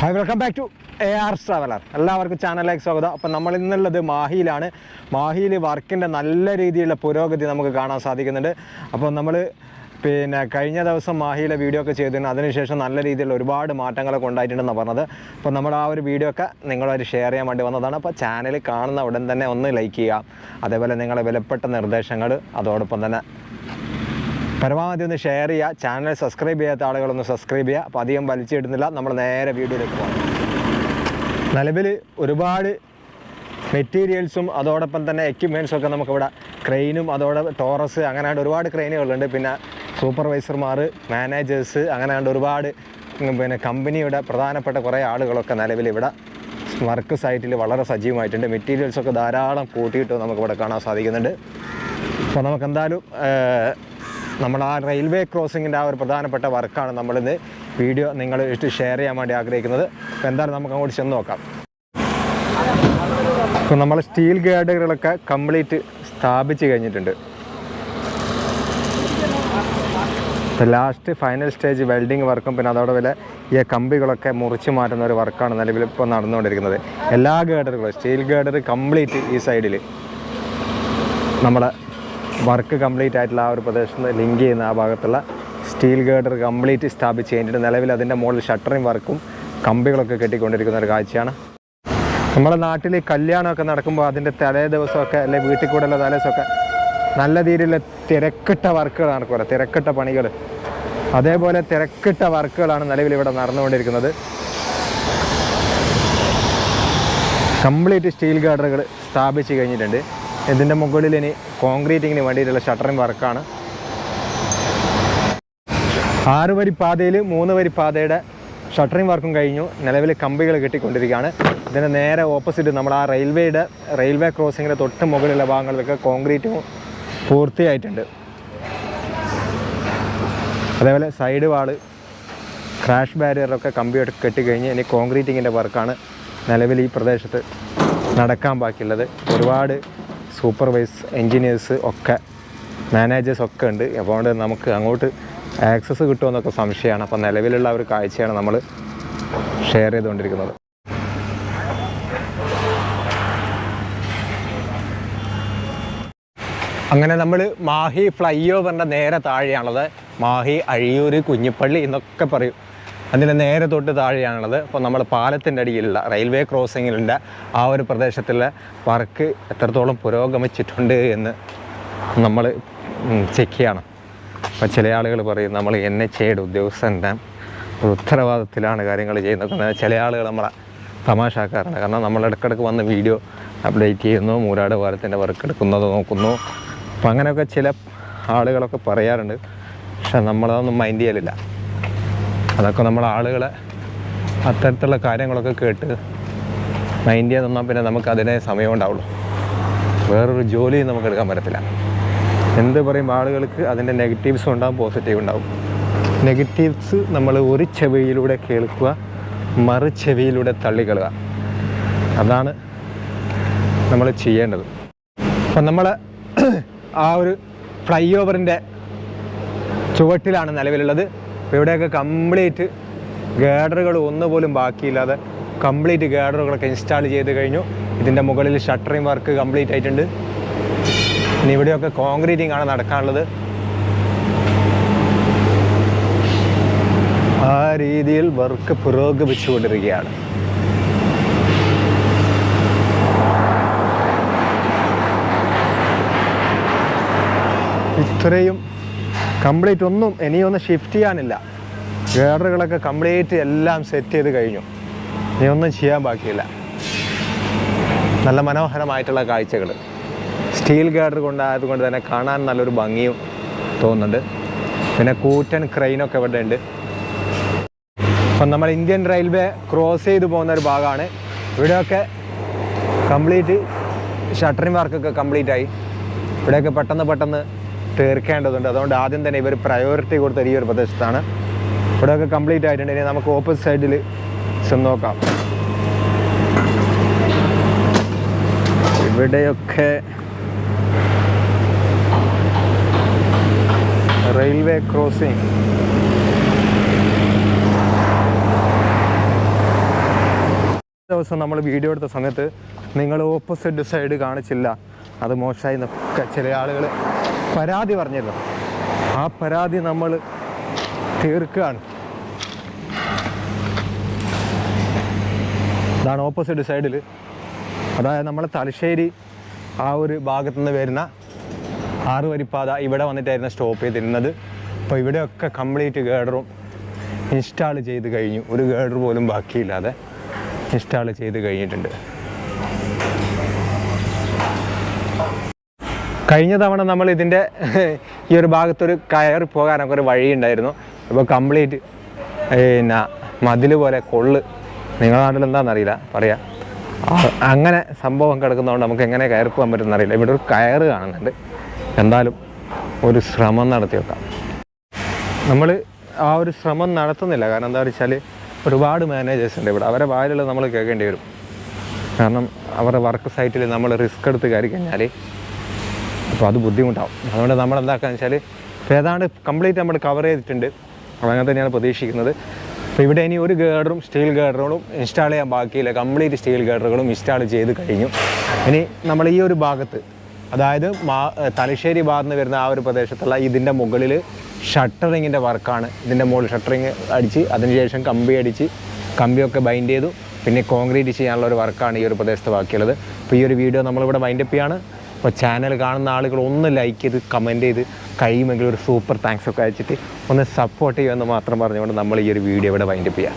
Hi welcome back to A R traveller എല്ലാവർക്കും ചാനലിലേക്ക് സ്വാഗതം. അപ്പം നമ്മൾ ഇന്നുള്ളത് മാഹിയിലാണ്. മാഹിയിൽ വർക്കിന്റെ നല്ല രീതിയിലുള്ള പുരോഗതി നമുക്ക് കാണാൻ സാധിക്കുന്നുണ്ട്. അപ്പോൾ നമ്മൾ പിന്നെ കഴിഞ്ഞ ദിവസം മാഹിയിലെ വീഡിയോ ഒക്കെ ചെയ്തിരുന്നു. അതിനുശേഷം നല്ല രീതിയിലുള്ള ഒരുപാട് മാറ്റങ്ങളൊക്കെ ഉണ്ടായിട്ടുണ്ടെന്നാണ് പറഞ്ഞത്. അപ്പോൾ നമ്മൾ ആ ഒരു വീഡിയോ ഒക്കെ നിങ്ങളൊരു ഷെയർ ചെയ്യാൻ വേണ്ടി വന്നതാണ്. അപ്പോൾ ചാനൽ കാണുന്ന ഉടൻ തന്നെ ഒന്ന് ലൈക്ക് ചെയ്യുക. അതേപോലെ നിങ്ങളെ വിലപ്പെട്ട നിർദ്ദേശങ്ങൾ അതോടൊപ്പം തന്നെ പരമാവധി ഒന്ന് ഷെയർ ചെയ്യുക. ചാനൽ സബ്സ്ക്രൈബ് ചെയ്യാത്ത ആളുകളൊന്ന് സബ്സ്ക്രൈബ് ചെയ്യുക. അപ്പോൾ അധികം വലിച്ചിടുന്നില്ല നമ്മൾ നേരെ വീഡിയോയിലേക്ക് പോകാം നിലവിൽ ഒരുപാട് മെറ്റീരിയൽസും അതോടൊപ്പം തന്നെ എക്യുപ്മെന്റ്സും ഒക്കെ നമുക്കിവിടെ ക്രെയിനും അതോടെ ടോറസ് അങ്ങനെയാണ്ട് ഒരുപാട് ക്രെയിനുകളുണ്ട് പിന്നെ സൂപ്പർവൈസർമാർ മാനേജേഴ്സ് അങ്ങനെയാണ്ട് ഒരുപാട് പിന്നെ കമ്പനിയുടെ പ്രധാനപ്പെട്ട കുറേ ആളുകളൊക്കെ നിലവിൽ ഇവിടെ വർക്ക് സൈറ്റിൽ വളരെ സജീവമായിട്ടുണ്ട്. മെറ്റീരിയൽസൊക്കെ ധാരാളം കൂട്ടിയിട്ട് നമുക്കിവിടെ കാണാൻ സാധിക്കുന്നുണ്ട്. അപ്പോൾ നമുക്ക് എന്തായാലും നമ്മൾ ആ റെയിൽവേ ക്രോസിങ്ങിന്റെ ആ ഒരു പ്രധാനപ്പെട്ട വർക്കാണ് നമ്മളിന്ന് വീഡിയോ നിങ്ങൾ ഇഷ്ട ഷെയർ ചെയ്യാൻ വേണ്ടി ആഗ്രഹിക്കുന്നത്. അപ്പോൾ എന്തായാലും നമുക്ക് അങ്ങോട്ട് ചെന്ന് നോക്കാം. അപ്പോൾ നമ്മൾ സ്റ്റീൽ ഗേഡുകളൊക്കെ കംപ്ലീറ്റ് സ്ഥാപിച്ച് കഴിഞ്ഞിട്ടുണ്ട്. ലാസ്റ്റ് ഫൈനൽ സ്റ്റേജ് വെൽഡിങ് വർക്കും പിന്നെ അതോടെ വില ഈ കമ്പികളൊക്കെ മുറിച്ച് മാറ്റുന്ന ഒരു വർക്കാണ് നിലവിൽ ഇപ്പോൾ നടന്നുകൊണ്ടിരിക്കുന്നത്. എല്ലാ ഗേഡറുകളും സ്റ്റീൽ ഗേഡർ കംപ്ലീറ്റ് ഈ സൈഡിൽ നമ്മളെ വർക്ക് കംപ്ലീറ്റ് ആയിട്ടുള്ള ആ ഒരു പ്രദേശത്ത് ലിങ്ക് ചെയ്യുന്ന ആ ഭാഗത്തുള്ള സ്റ്റീൽ ഗേഡർ കംപ്ലീറ്റ് സ്ഥാപിച്ച് കഴിഞ്ഞിട്ട് നിലവിൽ അതിന്റെ മുകളിൽ ഷട്ടറിങ് വർക്കും കമ്പികളൊക്കെ കെട്ടിക്കൊണ്ടിരിക്കുന്ന ഒരു കാഴ്ചയാണ്. നമ്മുടെ നാട്ടിൽ കല്യാണമൊക്കെ നടക്കുമ്പോൾ അതിന്റെ തലേ ദിവസമൊക്കെ അല്ലെ വീട്ടിൽ കൂടെയുള്ള തലേ ദിവസമൊക്കെ നല്ല രീതിയിൽ തിരക്കിട്ട വർക്കുകൾ നടക്കുമല്ലോ തിരക്കിട്ട പണികൾ. അതേപോലെ തിരക്കിട്ട വർക്കുകളാണ് നിലവിൽ ഇവിടെ നടന്നുകൊണ്ടിരിക്കുന്നത്. കംപ്ലീറ്റ് സ്റ്റീൽ ഗാർഡറുകൾ സ്ഥാപിച്ച് കഴിഞ്ഞിട്ടുണ്ട്. ഇതിന്റെ മുകളിൽ ഇനി കോൺക്രീറ്റിങ്ങിന് വേണ്ടിയിട്ടുള്ള ഷട്ടറിങ് വർക്കാണ്. ആറ് വരി പാതയിൽ മൂന്ന് വരി പാതയുടെ ഷട്ടറിങ് വർക്കും കഴിഞ്ഞു. നിലവിൽ കമ്പികൾ കെട്ടിക്കൊണ്ടിരിക്കുകയാണ്. ഇതിന് നേരെ ഓപ്പോസിറ്റ് നമ്മൾ ആ റെയിൽവേയുടെ റെയിൽവേ ക്രോസിങ്ങിന്റെ തൊട്ട് മുകളിലുള്ള ഭാഗങ്ങളിലൊക്കെ കോൺക്രീറ്റും പൂർത്തിയായിട്ടുണ്ട്. അതേപോലെ സൈഡ് വാൾ ക്രാഷ് ബാരിയറൊക്കെ കമ്പി കെട്ടിക്കഴിഞ്ഞ് ഇനി കോൺക്രീറ്റിങ്ങിന്റെ വർക്കാണ് നിലവിൽ ഈ പ്രദേശത്ത് നടക്കാൻ ബാക്കിയുള്ളത്. ഒരുപാട് സൂപ്പർവൈസ് എൻജിനീയേഴ്സ് ഒക്കെ മാനേജേഴ്സ് ഒക്കെ ഉണ്ട്. അപ്പോൾ നമുക്ക് അങ്ങോട്ട് ആക്സസ് കിട്ടുമെന്നൊക്കെ സംശയമാണ്. അപ്പോൾ നിലവിലുള്ള ഒരു കാഴ്ചയാണ് നമ്മൾ ഷെയർ ചെയ്തുകൊണ്ടിരിക്കുന്നത്. അങ്ങനെ നമ്മൾ മാഹി ഫ്ലൈ ഓവറിന്റെ നേരെ താഴെയാണുള്ളത്. മാഹി അഴിയൂർ കുഞ്ഞിപ്പള്ളി എന്നൊക്കെ പറയും. അതിന്റെ നേരെ തൊട്ട് താഴെയാണുള്ളത്. അപ്പോൾ നമ്മൾ പാലത്തിന്റെ അടിയിലുള്ള റെയിൽവേ ക്രോസിങ്ങിലുള്ള ആ ഒരു പ്രദേശത്തിലെ വർക്ക് എത്രത്തോളം പുരോഗമിച്ചിട്ടുണ്ട് എന്ന് നമ്മൾ ചെക്ക് ചെയ്യണം. അപ്പോൾ ചില ആളുകൾ പറയും നമ്മൾ എൻ എച്ച് എയുടെ ഉദ്യോഗസ്ഥന്റെ ഒരു ഉത്തരവാദിത്തത്തിലാണ് കാര്യങ്ങൾ ചെയ്യുന്നത്. ചില ആളുകൾ നമ്മളെ തമാശാക്കാറുണ്ട് കാരണം നമ്മൾ ഇടയ്ക്കിടയ്ക്ക് വന്ന് വീഡിയോ അപ്ഡേറ്റ് ചെയ്യുന്നു മൂരാട് പാലത്തിന്റെ വർക്ക് എടുക്കുന്നത് നോക്കുന്നു. അപ്പോൾ അങ്ങനെയൊക്കെ ചില ആളുകളൊക്കെ പറയാറുണ്ട്. പക്ഷെ നമ്മളതൊന്നും മൈൻഡ് ചെയ്യലില്ല. അതൊക്കെ നമ്മൾ ആളുകളെ അത്തരത്തിലുള്ള കാര്യങ്ങളൊക്കെ കേട്ട് മൈൻഡ് ചെയ്ത് തന്നാൽ പിന്നെ നമുക്ക് അതിനെ സമയം ഉണ്ടാവുള്ളൂ. വേറൊരു ജോലിയും നമുക്ക് എടുക്കാൻ പറ്റത്തില്ല. എന്ത് പറയും ആളുകൾക്ക് അതിന്റെ നെഗറ്റീവ്സും ഉണ്ടാവും പോസിറ്റീവ് ഉണ്ടാവും. നെഗറ്റീവ്സ് നമ്മൾ ഒരു ചെവിയിലൂടെ കേൾക്കുക മറു ചെവിയിലൂടെ തള്ളിക്കളുക അതാണ് നമ്മൾ ചെയ്യേണ്ടത്. അപ്പം നമ്മൾ ആ ഒരു ഫ്ലൈ ഓവറിന്റെ ചുവട്ടിലാണ് നിലവിലുള്ളത്. അപ്പോൾ ഇവിടെയൊക്കെ കംപ്ലീറ്റ് ഗേഡറുകൾ ഒന്നുപോലും ബാക്കിയില്ലാതെ കംപ്ലീറ്റ് ഗേഡറുകളൊക്കെ ഇൻസ്റ്റാൾ ചെയ്ത് കഴിഞ്ഞു. ഇതിന്റെ മുകളിൽ ഷട്ടറിങ് വർക്ക് കംപ്ലീറ്റ് ആയിട്ടുണ്ട്. ഇനി ഇവിടെയൊക്കെ കോൺക്രീറ്റിംഗ് ആണ് നടക്കാനുള്ളത്. ആ രീതിയിൽ വർക്ക് പുരോഗമിച്ചുകൊണ്ടിരിക്കുകയാണ്. ഇത്രയും കംപ്ലീറ്റ് ഒന്നും ഇനിയൊന്ന് ഷിഫ്റ്റ് ചെയ്യാനില്ല. ഗേഡറുകളൊക്കെ കംപ്ലീറ്റ് എല്ലാം സെറ്റ് ചെയ്ത് കഴിഞ്ഞു. ഇനി ഒന്നും ചെയ്യാൻ ബാക്കിയില്ല. നല്ല മനോഹരമായിട്ടുള്ള കാഴ്ചകൾ സ്റ്റീൽ ഗാർഡർ കൊണ്ടായതുകൊണ്ട് തന്നെ കാണാൻ നല്ലൊരു ഭംഗിയും തോന്നുന്നുണ്ട്. പിന്നെ കൂറ്റൻ ക്രെയിനൊക്കെ ഇവിടെ ഉണ്ട്. അപ്പം നമ്മൾ ഇന്ത്യൻ റെയിൽവേ ക്രോസ് ചെയ്ത് പോകുന്ന ഒരു ഭാഗമാണ്. ഇവിടെയൊക്കെ കംപ്ലീറ്റ് ഷട്ടറിങ് വർക്കൊക്കെ കംപ്ലീറ്റ് ആയി. ഇവിടെയൊക്കെ പെട്ടെന്ന് പെട്ടെന്ന് തീർക്കേണ്ടതുണ്ട്. അതുകൊണ്ട് ആദ്യം തന്നെ ഇവർ പ്രയോറിറ്റി കൊടുത്ത ഈ ഒരു പ്രദേശത്താണ്. ഇവിടെയൊക്കെ കംപ്ലീറ്റ് ആയിട്ടുണ്ട്. ഇനി നമുക്ക് ഓപ്പോസിറ്റ് സൈഡിൽ ചെന്ന് നോക്കാം. ഇവിടെയൊക്കെ റെയിൽവേ ക്രോസിംഗ് ദിവസം നമ്മൾ വീഡിയോ എടുത്ത സമയത്ത് നിങ്ങൾ ഓപ്പോസിറ്റ് സൈഡ് കാണിച്ചില്ല. അത് മോശമായി എന്നൊക്കെ ചില ആളുകൾ പരാതി പറഞ്ഞല്ലോ. ആ പരാതി നമ്മൾ തീർക്കുകയാണ്. അതാണ് ഓപ്പോസിറ്റ് സൈഡിൽ അതായത് നമ്മൾ തലശ്ശേരി ആ ഒരു ഭാഗത്തു നിന്ന് വരുന്ന ആറ് വരിപ്പാത ഇവിടെ വന്നിട്ടായിരുന്നു സ്റ്റോപ്പ് ചെയ്തിരുന്നത്. അപ്പോൾ ഇവിടെയൊക്കെ കംപ്ലീറ്റ് ഗേഡറും ഇൻസ്റ്റാൾ ചെയ്ത് കഴിഞ്ഞു. ഒരു ഗേഡർ പോലും ബാക്കിയില്ലാതെ ഇൻസ്റ്റാൾ ചെയ്ത് കഴിഞ്ഞിട്ടുണ്ട്. കഴിഞ്ഞ തവണ നമ്മൾ ഇതിന്റെ ഈ ഒരു ഭാഗത്തൊരു കയറി ഒരു വഴി ഉണ്ടായിരുന്നു. ഇപ്പോൾ കംപ്ലീറ്റ് പിന്നെ മതിൽ പോലെ കൊള്ള്. നിങ്ങളുടെ നാട്ടിൽ എന്താണെന്നറിയില്ല പറയാം. അങ്ങനെ സംഭവം കിടക്കുന്നതുകൊണ്ട് നമുക്ക് എങ്ങനെ കയറി പോകാൻ പറ്റുമെന്ന് അറിയില്ല. ഇവിടെ ഒരു കയറ് കാണുന്നുണ്ട്. എന്തായാലും ഒരു ശ്രമം നടത്തി വെക്കാം നമ്മൾ ആ ഒരു ശ്രമം നടത്തുന്നില്ല. കാരണം എന്താ വെച്ചാൽ ഒരുപാട് മാനേജേഴ്സ് ഉണ്ട് ഇവിടെ. അവരെ വായിലുള്ള നമ്മൾ കേൾക്കേണ്ടി വരും. കാരണം അവരുടെ വർക്ക് സൈറ്റിൽ നമ്മൾ റിസ്ക് എടുത്ത് കയറി കഴിഞ്ഞാൽ അപ്പോൾ അത് ബുദ്ധിമുട്ടാവും. അതുകൊണ്ട് നമ്മൾ എന്താക്കാന്ന് വെച്ചാൽ ഇപ്പോൾ ഏതാണ്ട് കംപ്ലീറ്റ് നമ്മൾ കവർ ചെയ്തിട്ടുണ്ട്. അങ്ങനെ തന്നെയാണ് പ്രതീക്ഷിക്കുന്നത്. അപ്പോൾ ഇവിടെ ഇനി ഒരു ഗേഡറും സ്റ്റീൽ ഗേഡറുകളും ഇൻസ്റ്റാൾ ചെയ്യാൻ ബാക്കിയില്ല. കംപ്ലീറ്റ് സ്റ്റീൽ ഗേഡറുകളും ഇൻസ്റ്റാൾ ചെയ്ത് കഴിഞ്ഞു. ഇനി നമ്മൾ ഈ ഒരു ഭാഗത്ത് അതായത് മാ തലശ്ശേരി ഭാഗത്ത് നിന്ന് വരുന്ന ആ ഒരു പ്രദേശത്തുള്ള ഇതിന്റെ മുകളിൽ ഷട്ടറിങ്ങിന്റെ വർക്കാണ്. ഇതിന്റെ മുകളിൽ ഷട്ടറിങ് അടിച്ച് അതിനുശേഷം കമ്പി അടിച്ച് കമ്പിയൊക്കെ ബൈൻഡ് ചെയ്തു. പിന്നെ കോൺക്രീറ്റ് ചെയ്യാനുള്ള ഒരു വർക്കാണ് ഈ ഒരു പ്രദേശത്ത് ബാക്കിയുള്ളത്. അപ്പോൾ ഈ ഒരു വീഡിയോ നമ്മളിവിടെ വൈൻഡപ്പ് ചെയ്യാണ്. അപ്പോൾ ചാനൽ കാണുന്ന ആളുകൾ ഒന്ന് ലൈക്ക് ചെയ്ത് കമന്റ് ചെയ്ത് കഴിയുമെങ്കിൽ ഒരു സൂപ്പർ താങ്ക്സ് ഒക്കെ അയച്ചിട്ട് ഒന്ന് സപ്പോർട്ട് ചെയ്യുമെന്ന് മാത്രം പറഞ്ഞുകൊണ്ട് നമ്മൾ ഈ ഒരു വീഡിയോ ഇവിടെ വൈൻഡപ്പ് ചെയ്യാം.